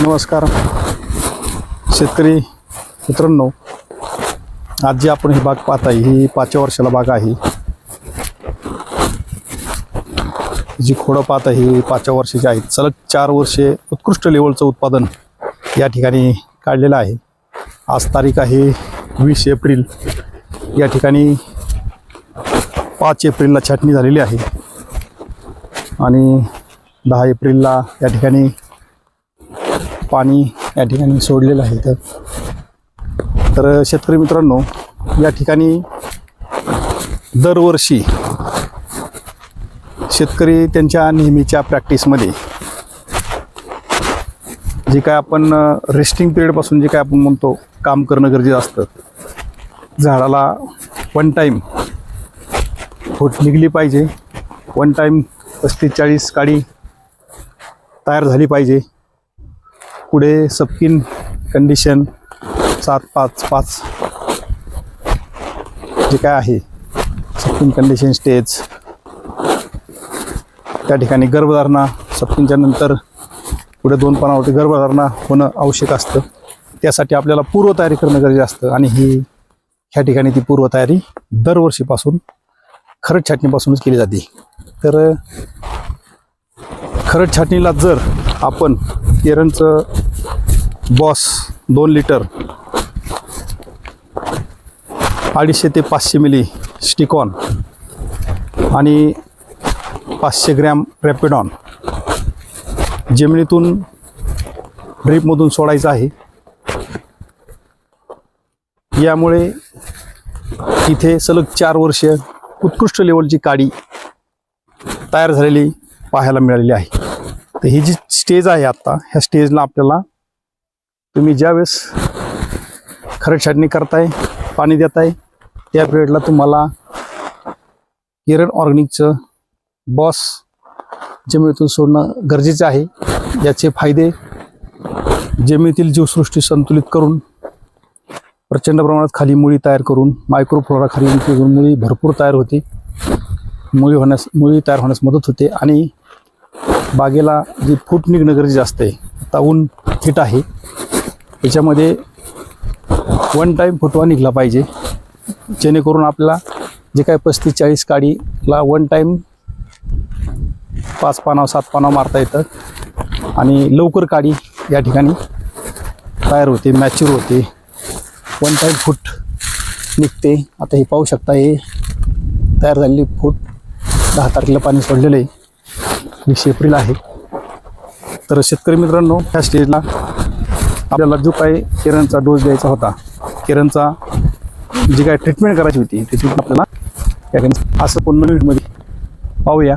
नमस्कार. शेतकरी मित्रांनो आज जी आपण ही बाग पाहत आहे ही पाचव्या वर्षाला बाग आहे. जी खोडं पाहत आहे ही पाचव्या वर्षाची आहेत. सलग चार वर्षे उत्कृष्ट लेवलचं उत्पादन या ठिकाणी काढलेलं आहे. आज तारीख आहे वीस एप्रिल. या ठिकाणी पाच एप्रिलला छाटणी झालेली आहे. आणि दहा एप्रिलला या ठिकाणी पाणी या ठिकाणी सोडलेलं आहे. तर तर शेतकरी मित्रांनो या ठिकाणी दरवर्षी शेतकरी त्यांच्या नेहमीच्या प्रॅक्टिसमध्ये जे काय आपण रेस्टिंग पिरियडपासून जे काय आपण म्हणतो काम करणं गरजेचं असतं. झाडाला वन टाईम फूट निघली पाहिजे. वन टाईम पस्तीस चाळीस काडी तयार झाली पाहिजे. पुढे सबकिन कंडिशन सात पाच पाच. जे काय आहे सबकिन कंडिशन स्टेज त्या ठिकाणी गर्भधारणा सबकिनच्या नंतर पुढे दोन पानावरती गर्भधारणा होणं आवश्यक असतं. त्यासाठी आपल्याला पूर्वतयारी करणं गरजेचं असतं आणि ही ह्या ठिकाणी ती पूर्वतयारी दरवर्षीपासून खरड छाटणीपासूनच केली जाते. तर खरड छाटणीला जर आपण केरणचं बॉस दोन लिटर. अडीचशे ते पाचशे मिली स्टिकॉन आणि पाचशे ग्रॅम रॅपिडॉन. जमिनीतून ड्रीपमधून सोडायचं आहे. यामुळे इथे सलग चार वर्ष उत्कृष्ट लेवलची काडी तयार झालेली पाहायला मिळालेली आहे. तर ही जी स्टेज आहे आत्ता ह्या स्टेजला आपल्याला तुम्ही ज्यावेळेस खरड छाटणी करताय पाणी देताय त्या पिरियडला तुम्हाला केरळ ऑर्गॅनिकचं बॉस जमिनीतून सोडणं गरजेचं आहे. याचे फायदे जमिनीतील जीवसृष्टी संतुलित करून प्रचंड प्रमाणात खाली मुळी तयार करून मायक्रोफ्लोरा खाली करून मुळी भरपूर तयार होते. मुळी होण्यास मुळी तयार होण्यास मदत होते आणि बागेला जी फूट निघणं गरजेचं असते आता ऊन हिट आहे. याच्यामध्ये वन टाईम फुटवा निघला पाहिजे. जेणेकरून आपल्याला जे काय पस्तीस चाळीस काडीला वन टाईम पाच पानाव सात पानाव मारता येतं. आणि लवकर काडी या ठिकाणी तयार होते मॅच्युर होते. वन टाईम फूट निघते. आता हे पाहू शकता हे तयार झालेली फूट दहा तारखेला पाणी सोडलेलं आहे. वीस एप्रिल आहे. तर शेतकरी मित्रांनो ह्या स्टेजला आपल्याला जो काही किरणचा डोस द्यायचा होता किरणचा जी काय ट्रीटमेंट करायची होती ती ट्रीटमेंट आपल्याला असं पूर्ण व्हिडिओमध्ये पाहूया.